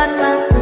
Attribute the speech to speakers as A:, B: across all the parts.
A: on my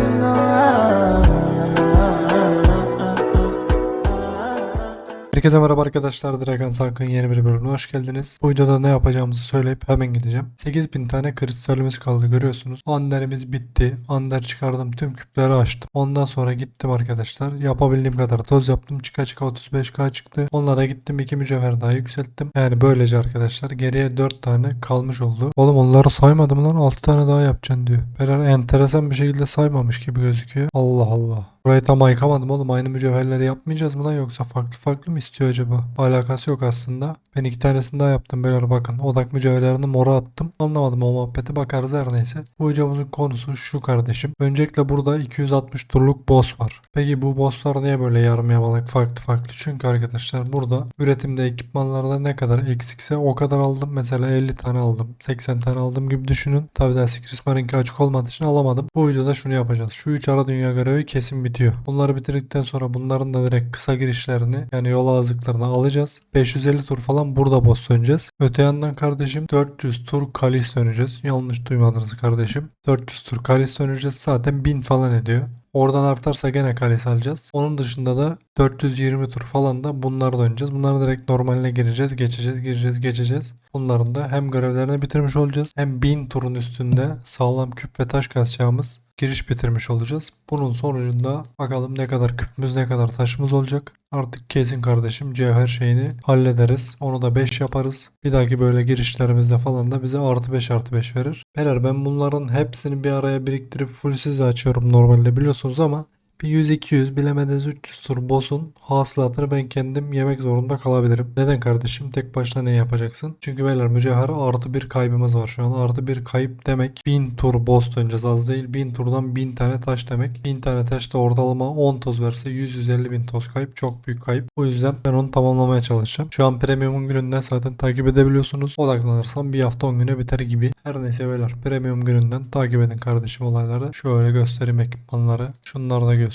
B: Herkese merhaba arkadaşlar. Dragon Sank'ın yeni bir bölümüne hoş geldiniz. Bu videoda ne yapacağımızı söyleyip hemen gideceğim. 8000 tane kristalimiz kaldı görüyorsunuz. Anderimiz bitti. Ander çıkardım. Tüm küpleri açtım. Ondan sonra gittim arkadaşlar. Yapabildiğim kadar toz yaptım. Çıka çıka 35k çıktı. Onlara gittim. 2 mücevher daha yükselttim. Yani böylece arkadaşlar geriye 4 tane kalmış oldu. Oğlum onları saymadım lan. 6 tane daha yapacaksın diyor. Beyler enteresan bir şekilde saymamış gibi gözüküyor. Allah Allah. Burayı tam ayıkamadım oğlum. Aynı mücevherleri yapmayacağız mı lan yoksa farklı farklı mı istiyor acaba? Alakası yok aslında. Ben iki tanesini daha yaptım beyler bakın. Odak mücevherlerini mora attım. Anlamadım o muhabbeti bakarız her neyse. Bu videomuzun konusu şu kardeşim. Öncelikle burada 260 turluk boss var. Peki bu bosslar niye böyle yarım yamalak farklı farklı? Çünkü arkadaşlar burada üretimde ekipmanlarda ne kadar eksikse o kadar aldım. Mesela 50 tane aldım. 80 tane aldım gibi düşünün. Tabi daha Secret Marinki açık olmadığı için alamadım. Bu videoda şunu yapacağız. Şu 3 ara dünya görevi kesin bitiyor. Bunları bitirdikten sonra bunların da direkt kısa girişlerini yani yol ağızlıklarını alacağız. 550 tur falan burada boss döneceğiz. Öte yandan kardeşim 400 tur kalis döneceğiz. Yanlış duymadınız kardeşim. 400 tur kalis döneceğiz. Zaten 1000 falan ediyor. Oradan artarsa gene kalis alacağız. Onun dışında da 420 tur falan da bunlar döneceğiz. Bunları direkt normaline gireceğiz, geçeceğiz, gireceğiz, geçeceğiz. Bunların da hem görevlerini bitirmiş olacağız hem 1000 turun üstünde sağlam küp ve taş kazacağımız giriş bitirmiş olacağız. Bunun sonucunda bakalım ne kadar küpümüz ne kadar taşımız olacak. Artık kesin kardeşim cevher şeyini hallederiz. Onu da 5 yaparız. Bir dahaki böyle girişlerimizde falan da bize artı 5 artı 5 verir. Beyler ben bunların hepsini bir araya biriktirip fullsiz açıyorum normalde biliyorsunuz ama bir 100-200 bilemediniz 300 tur boss'un hasılatını ben kendim yemek zorunda kalabilirim. Neden kardeşim? Tek başına ne yapacaksın? Çünkü beyler mücevher artı bir kaybımız var şu an. Artı bir kayıp demek 1000 tur boss döneceğiz az değil. 1000 turdan 1000 tane taş demek. 1000 tane taş da ortalama 10 toz verse 100-150 bin toz kayıp. Çok büyük kayıp. O yüzden ben onu tamamlamaya çalışacağım. Şu an premium'un gününden zaten takip edebiliyorsunuz. Odaklanırsam bir hafta 10 güne biter gibi. Her neyse beyler premium gününden takip edin kardeşim olayları. Şöyle göstereyim ekipmanları. Şunları da göstereyim.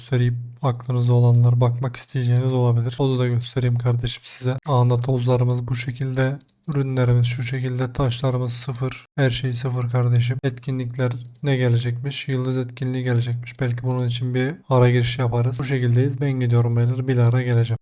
B: Aklınızda olanlar bakmak isteyeceğiniz olabilir. Onu da göstereyim kardeşim size. Anında tozlarımız bu şekilde. Ürünlerimiz şu şekilde taşlarımız sıfır. Her şey sıfır kardeşim. Etkinlikler ne gelecekmiş? Yıldız etkinliği gelecekmiş. Belki bunun için bir ara giriş yaparız. Bu şekildeyiz. Ben gidiyorum beyler. Bir ara geleceğim.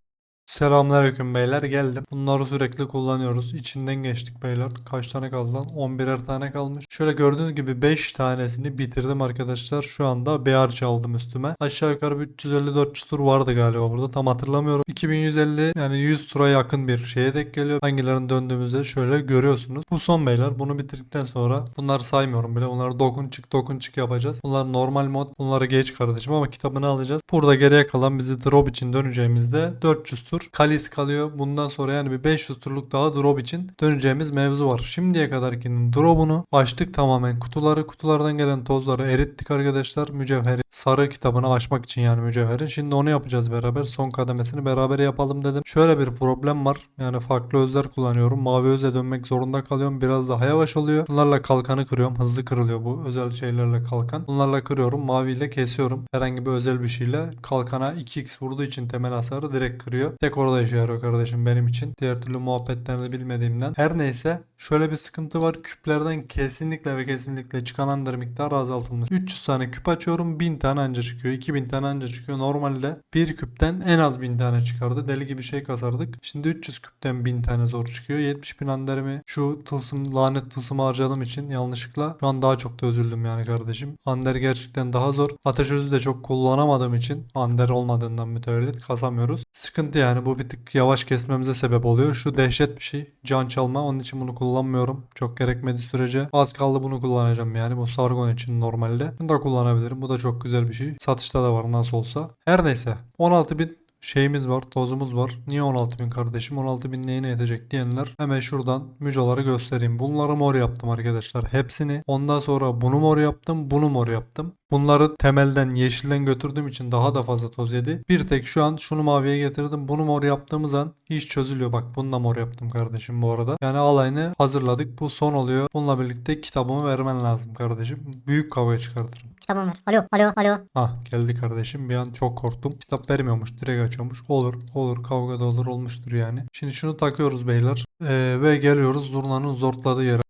B: Selamünaleyküm beyler geldim. Bunları sürekli kullanıyoruz. İçinden geçtik beyler. Kaç tane kaldı lan? 11'er tane kalmış. Şöyle gördüğünüz gibi 5 tanesini bitirdim arkadaşlar. Şu anda BR aldım üstüme. Aşağı yukarı bir 350-400 tur vardı galiba burada. Tam hatırlamıyorum. 2150 yani 100 tura yakın bir şeye denk geliyor. Hangilerini döndüğümüzde şöyle görüyorsunuz. Bu son beyler. Bunu bitirdikten sonra bunları saymıyorum bile. Bunları dokun çık dokun çık yapacağız. Bunlar normal mod. Bunları geç kardeşim ama kitabını alacağız. Burada geriye kalan bizi drop için döneceğimizde 400 tur kalis kalıyor. Bundan sonra yani bir 500 turluk daha drop için döneceğimiz mevzu var. Şimdiye kadarkinin drop'unu açtık tamamen kutuları. Kutulardan gelen tozları erittik arkadaşlar. Mücevheri sarı kitabını açmak için yani mücevherin. Şimdi onu yapacağız beraber. Son kademesini beraber yapalım dedim. Şöyle bir problem var. Yani farklı özler kullanıyorum. Mavi öze dönmek zorunda kalıyorum. Biraz daha yavaş oluyor. Bunlarla kalkanı kırıyorum. Hızlı kırılıyor bu özel şeylerle kalkan. Bunlarla kırıyorum. Maviyle kesiyorum. Herhangi bir özel bir şeyle kalkana 2x vurduğu için temel hasarı direkt kırıyor. Tek orada işe yarıyor kardeşim benim için. Diğer türlü muhabbetlerini bilmediğimden. Her neyse şöyle bir sıkıntı var. Küplerden kesinlikle ve kesinlikle çıkan under miktarı azaltılmış. 300 tane küp açıyorum. 1000 tane anca çıkıyor. 2000 tane anca çıkıyor. Normalde bir küpten en az 1000 tane çıkardı. Deli gibi şey kasardık. Şimdi 300 küpten 1000 tane zor çıkıyor. 70 bin underimi şu tılsım lanet tılsımı harcadığım için yanlışlıkla şu an daha çok da üzüldüm yani kardeşim. Under gerçekten daha zor. Ateş özü de çok kullanamadığım için under olmadığından mütevellit kasamıyoruz. Sıkıntı yani bu bir tık yavaş kesmemize sebep oluyor. Şu dehşet bir şey. Can çalma. Onun için bunu kullanmıyorum. Çok gerekmediği sürece. Az kaldı bunu kullanacağım yani. Bu Sargon için normalde. Bunu da kullanabilirim. Bu da çok güzel bir şey. Satışta da var nasıl olsa. Her neyse. 16.000 şeyimiz var, tozumuz var. Niye 16.000 kardeşim? 16.000 neyine yetecek diyenler hemen şuradan mücoları göstereyim. Bunları mor yaptım arkadaşlar. Hepsini. Ondan sonra bunu mor yaptım, bunu mor yaptım. Bunları temelden yeşilden götürdüğüm için daha da fazla toz yedi. Bir tek şu an şunu maviye getirdim. Bunu mor yaptığımız an iş çözülüyor. Bak bunu da mor yaptım kardeşim bu arada. Yani alayını hazırladık. Bu son oluyor. Bununla birlikte kitabımı vermen lazım kardeşim. Büyük kavga çıkartırım.
C: Kitabım var. Alo, alo, alo.
B: Ah geldi kardeşim bir an çok korktum. Kitap vermiyormuş direkt açıyormuş. Olur olur kavga da olur olmuştur yani. Şimdi şunu takıyoruz beyler. Ee, ve geliyoruz zurnanın zortladığı yere.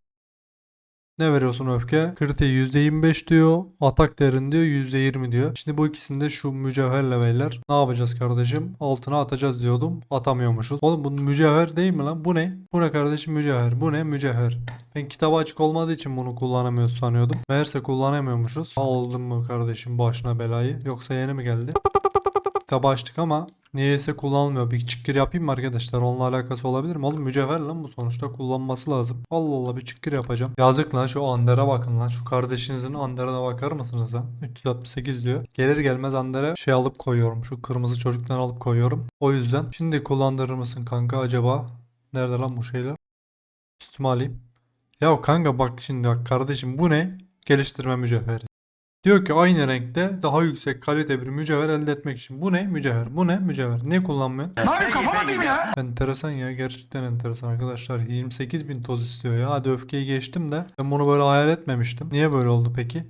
B: Ne veriyorsun öfke? Krite %25 diyor. Atak değerin diyor %20 diyor. Şimdi bu ikisinde şu mücevherle beyler ne yapacağız kardeşim? Altına atacağız diyordum. Atamıyormuşuz. Oğlum bu mücevher değil mi lan? Bu ne? Bu ne kardeşim mücevher? Bu ne mücevher? Ben kitabı açık olmadığı için bunu kullanamıyoruz sanıyordum. Meğerse kullanamıyormuşuz. Aldın mı kardeşim başına belayı? Yoksa yeni mi geldi? Kitabı açtık ama niyeyse kullanılmıyor. Bir çıkır yapayım mı arkadaşlar? Onunla alakası olabilir mi? Oğlum mücevher lan bu sonuçta kullanması lazım. Allah Allah bir çıkır yapacağım. Yazık lan şu Ander'a bakın lan. Şu kardeşinizin Ander'a bakar mısınız lan? 368 diyor. Gelir gelmez Ander'e şey alıp koyuyorum. Şu kırmızı çocuktan alıp koyuyorum. O yüzden. Şimdi kullandırır mısın kanka acaba? Nerede lan bu şeyler? Üstüme alayım. Ya kanka bak şimdi bak kardeşim bu ne? Geliştirme mücevheri. Diyor ki aynı renkte daha yüksek kalite bir mücevher elde etmek için. Bu ne? Mücevher. Bu ne? Mücevher. Ne kullanmıyorsun?
A: Abi kafama atayım ya.
B: Enteresan ya. Gerçekten enteresan arkadaşlar. 28 bin toz istiyor ya. Hadi öfkeyi geçtim de. Ben bunu böyle hayal etmemiştim. Niye böyle oldu peki?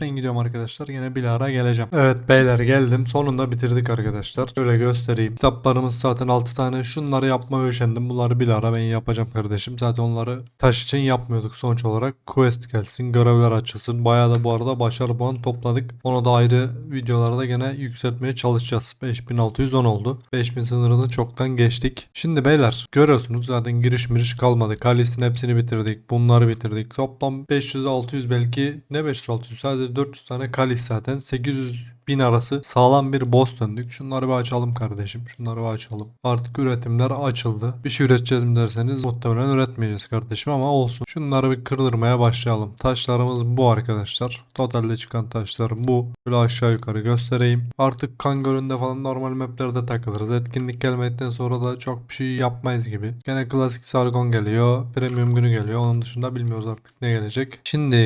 B: Ben gidiyorum arkadaşlar. Yine bir ara geleceğim. Evet beyler geldim. Sonunda bitirdik arkadaşlar. Şöyle göstereyim. Kitaplarımız zaten 6 tane. Şunları yapmaya üşendim. Bunları bir ara ben yapacağım kardeşim. Zaten onları taş için yapmıyorduk sonuç olarak. Quest gelsin. Görevler açılsın. Bayağı da bu arada başarı puan topladık. Onu da ayrı videolarda gene yükseltmeye çalışacağız. 5610 oldu. 5000 sınırını çoktan geçtik. Şimdi beyler görüyorsunuz zaten giriş miriş kalmadı. Kalis'in hepsini bitirdik. Bunları bitirdik. Toplam 500-600 belki ne 500-600 sadece 400 tane Kalis zaten. 800 bin arası sağlam bir boss döndük. Şunları bir açalım kardeşim. Şunları bir açalım. Artık üretimler açıldı. Bir şey üreteceğiz mi derseniz muhtemelen üretmeyeceğiz kardeşim ama olsun. Şunları bir kırdırmaya başlayalım. Taşlarımız bu arkadaşlar. Totalde çıkan taşlar bu. Böyle aşağı yukarı göstereyim. Artık kan gölünde falan normal maplerde takılırız. Etkinlik gelmedikten sonra da çok bir şey yapmayız gibi. Gene klasik Sargon geliyor. Premium günü geliyor. Onun dışında bilmiyoruz artık ne gelecek. Şimdi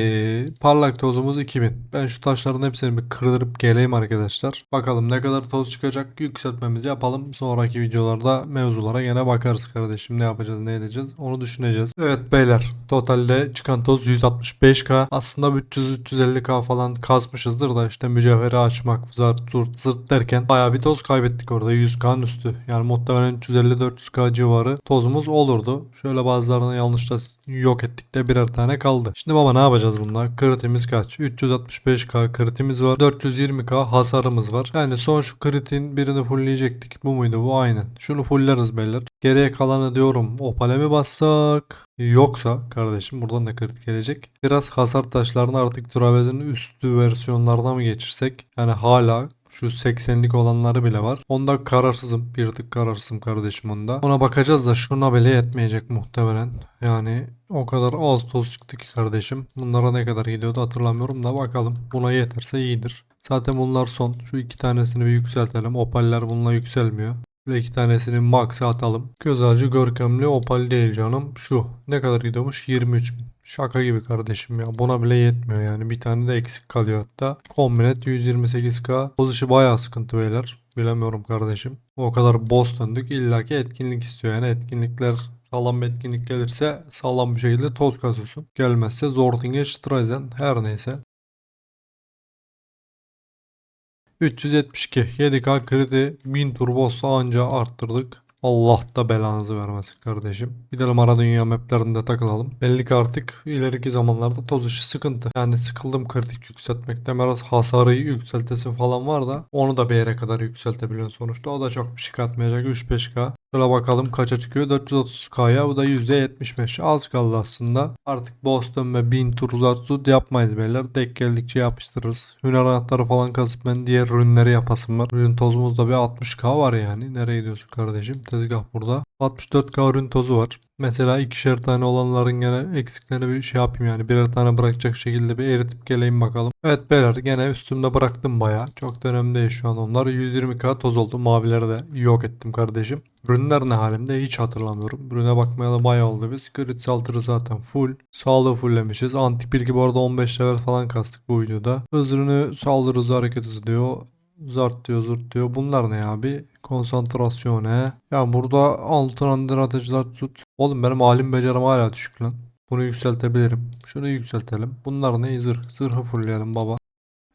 B: parlak tozumuz 2000. Ben şu taşların hepsini bir kırdırıp geleyim arkadaşlar. Bakalım ne kadar toz çıkacak. Yükseltmemizi yapalım. Sonraki videolarda mevzulara gene bakarız kardeşim. Ne yapacağız ne edeceğiz onu düşüneceğiz. Evet beyler totalde çıkan toz 165k. Aslında 300-350k falan kasmışızdır da işte mücevheri açmak zart zurt zırt derken baya bir toz kaybettik orada 100k'nın üstü. Yani muhtemelen 350-400k civarı tozumuz olurdu. Şöyle bazılarını yanlışla yok ettik de birer tane kaldı. Şimdi baba ne yapacağız bunlar? Kritimiz kaç? 365k kritimiz var. 420k hasarımız var. Yani son şu kritin birini fullleyecektik. Bu muydu bu? Aynen. Şunu fullleriz beyler. Geriye kalanı diyorum opale mi bassak? Yoksa kardeşim buradan da krit gelecek. Biraz hasar taşlarını artık Travez'in üstü versiyonlarına mı geçirsek? Yani hala şu 80'lik olanları bile var. Onda kararsızım. Bir tık kararsızım kardeşim onda. Ona bakacağız da şuna bile yetmeyecek muhtemelen. Yani o kadar az toz çıktı ki kardeşim. Bunlara ne kadar gidiyordu hatırlamıyorum da bakalım. Buna yeterse iyidir. Zaten bunlar son. Şu iki tanesini bir yükseltelim. Opaller bununla yükselmiyor. Ve iki tanesini max'a atalım. Göz alıcı görkemli opal değil canım. Şu. Ne kadar gidiyormuş? 23 bin. Şaka gibi kardeşim ya. Buna bile yetmiyor yani. Bir tane de eksik kalıyor hatta. Kombinet 128k. Toz işi bayağı sıkıntı beyler. Bilemiyorum kardeşim. O kadar boss döndük. İlla ki etkinlik istiyor. Yani etkinlikler sağlam bir etkinlik gelirse sağlam bir şekilde toz kasıyorsun. Gelmezse Zortinge Streisen her neyse. 372 7K kredi 1000 turbosu anca arttırdık. Allah da belanızı vermesin kardeşim. Gidelim ara dünya maplerinde takılalım. Belli ki artık ileriki zamanlarda toz işi sıkıntı. Yani sıkıldım kritik yükseltmekten biraz hasarı yükseltesi falan var da onu da bir yere kadar yükseltebiliyorsun sonuçta. O da çok bir şey katmayacak 3-5K. Şöyle bakalım kaça çıkıyor 430K'ya bu da %75 az kaldı aslında. Artık Boston ve 1000 tur uzat yapmayız beyler. Denk geldikçe yapıştırırız. Hüner anahtarı falan kasıp ben diğer ürünleri yapasım var. Ürün tozumuzda bir 60K var yani. Nereye gidiyorsun kardeşim? Tezgah burada. 64K ürün tozu var. Mesela ikişer tane olanların gene eksiklerini bir şey yapayım yani. Birer tane bırakacak şekilde bir eritip geleyim bakalım. Evet beyler gene üstümde bıraktım baya. Çok da önemli değil şu an onlar. 120K toz oldu. Mavileri de yok ettim kardeşim. Ürünler ne halimde hiç hatırlamıyorum. Ürüne bakmaya da bayağı oldu biz. Grid saltırı zaten full. Sağlığı fulllemişiz. Antik bilgi bu arada 15 level falan kastık bu videoda. Hız ürünü saldırı hızı hareket hızı diyor. Zart diyor zırt diyor. Bunlar ne abi? Konsantrasyon he. Ya burada altın atıcılar tut. Oğlum benim alim becerim hala düşük lan. Bunu yükseltebilirim. Şunu yükseltelim. Bunlar ne? Zırh. Zırhı fullleyelim baba.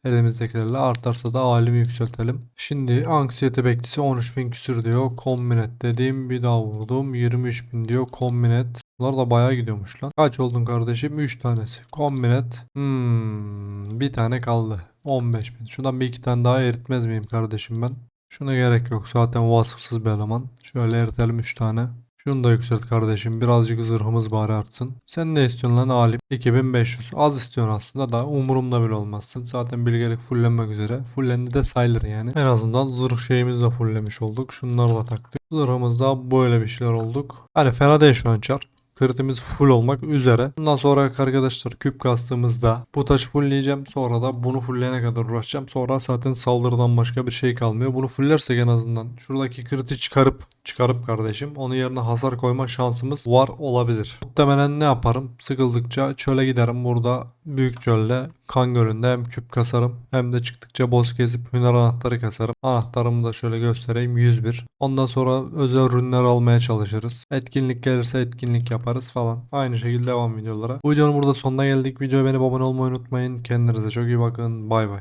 B: Elimizdekilerle artarsa da alimi yükseltelim. Şimdi anksiyete beklisi 13.000 küsür diyor. Kombinet dediğim bir daha vurdum. 23.000 diyor. Kombinet Bunlar da bayağı gidiyormuş lan. Kaç oldun kardeşim? 3 tanesi. Kombinet. Hmm, bir tane kaldı. 15 bin. Şundan bir iki tane daha eritmez miyim kardeşim ben? Şuna gerek yok. Zaten vasıfsız bir eleman. Şöyle eritelim 3 tane. Şunu da yükselt kardeşim. Birazcık zırhımız bari artsın. Sen ne istiyorsun lan Alim? 2500. Az istiyorsun aslında da umurumda bile olmazsın. Zaten bilgelik fullenmek üzere. Fullendi de sayılır yani. En azından zırh şeyimizi de fulllemiş olduk. Şunları da taktık. Zırhımızda böyle bir şeyler olduk. Hani fena değil şu an çar. Kritimiz full olmak üzere. Bundan sonra arkadaşlar küp kastığımızda bu taşı fullleyeceğim. Sonra da bunu fullleyene kadar uğraşacağım. Sonra zaten saldırıdan başka bir şey kalmıyor. Bunu fulllersek en azından şuradaki kriti çıkarıp çıkarıp kardeşim onun yerine hasar koyma şansımız var olabilir. Muhtemelen ne yaparım? Sıkıldıkça çöle giderim. Burada büyük çölde kan gölünde hem küp kasarım hem de çıktıkça boss gezip hüner anahtarı kasarım. Anahtarımı da şöyle göstereyim 101. Ondan sonra özel ürünler almaya çalışırız. Etkinlik gelirse etkinlik yaparız falan. Aynı şekilde devam videolara. Bu videonun burada sonuna geldik. Videoya beğenip abone olmayı unutmayın. Kendinize çok iyi bakın. Bay bay.